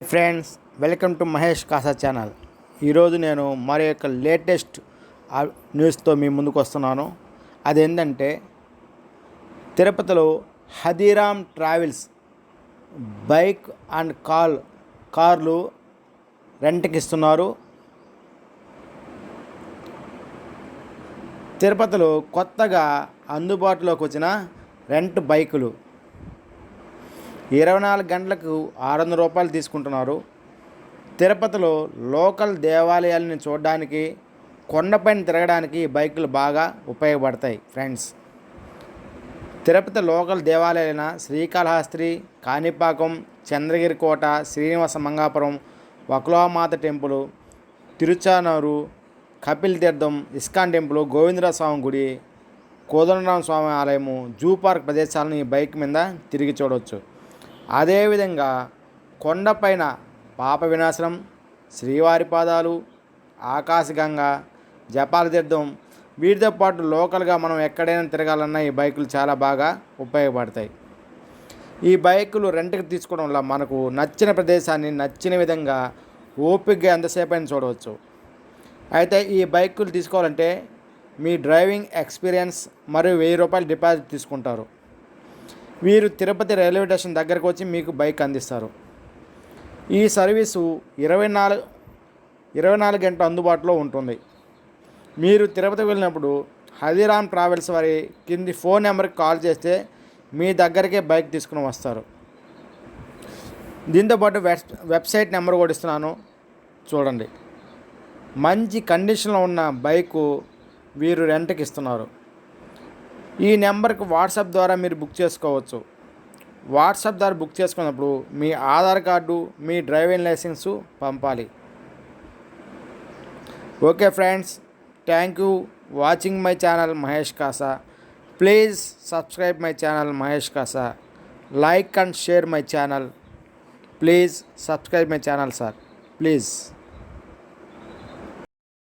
Friends welcome to Mahesh Kasa channel. ఈరోజు నేను మరి యొక్క లేటెస్ట్ న్యూస్తో మీ ముందుకు వస్తున్నాను అదేంటంటే తిరుపతిలో హదీరామ్ ట్రావెల్స్ బైక్ అండ్ కాల్ కార్లు రెంట్కి ఇస్తున్నారు తిరుపతిలో కొత్తగా అందుబాటులోకి వచ్చిన రెంట్ బైకులు ఇరవై నాలుగు గంటలకు ఆరు వందల రూపాయలు తీసుకుంటున్నారు. తిరుపతిలో లోకల్ దేవాలయాలను చూడడానికి కొండపైన తిరగడానికి బైకులు బాగా ఉపయోగపడతాయి ఫ్రెండ్స్. తిరుపతి లోకల్ దేవాలయాలైన శ్రీకాళహస్తి కాణిపాకం చంద్రగిరి కోట Srinivasa Mangapuram Vakulamata temple Tiruchanur Kapil Theertham ISKCON temple గోవిందరావ స్వామి గుడి కోదండరామ స్వామి ఆలయము జూ పార్క్ ప్రదేశాలను ఈ బైక్ మీద తిరిగి చూడవచ్చు అదేవిధంగా కొండపైన పాప వినాశనం శ్రీవారి పాదాలు ఆకాశగంగ జపాల తీర్థం వీటితో పాటు లోకల్గా మనం ఎక్కడైనా తిరగాలన్నా ఈ బైకులు చాలా బాగా ఉపయోగపడతాయి. ఈ బైకులు రెంట్కి తీసుకోవడం వల్ల మనకు నచ్చిన ప్రదేశాన్ని నచ్చిన విధంగా ఓపికగా ఎంతసేపు అయినా చూడవచ్చు. అయితే ఈ బైకులు తీసుకోవాలంటే మీ డ్రైవింగ్ ఎక్స్పీరియన్స్ మరియు వెయ్యి రూపాయలు డిపాజిట్ తీసుకుంటారు. వీరు తిరుపతి రైల్వే స్టేషన్ దగ్గరకు వచ్చి మీకు బైక్ అందిస్తారు. ఈ సర్వీసు ఇరవై నాలుగు ఇరవై నాలుగు గంటల అందుబాటులో ఉంటుంది. మీరు తిరుపతి వెళ్ళినప్పుడు హరిరామ్ ట్రావెల్స్ వారి కింది ఫోన్ నెంబర్కి కాల్ చేస్తే మీ దగ్గరికే బైక్ తీసుకుని వస్తారు. దీంతోపాటు వెబ్ వెబ్సైట్ నెంబర్ కూడా ఇస్తున్నాను. చూడండి. మంచి కండిషన్లో ఉన్న బైకు వీరు రెంట్కి ఇస్తున్నారు. ఈ నెంబర్కి వాట్సాప్ ద్వారా మీరు బుక్ చేసుకోవచ్చు. వాట్సాప్ ద్వారా బుక్ చేసుకున్నప్పుడు మీ ఆధార్ కార్డు మీ డ్రైవింగ్ లైసెన్సు పంపాలి. Okay friends thank you watching my channel Mahesh Kasa. Please subscribe my channel Mahesh Kasa. Like and share my channel. Please subscribe my channel sir. Please.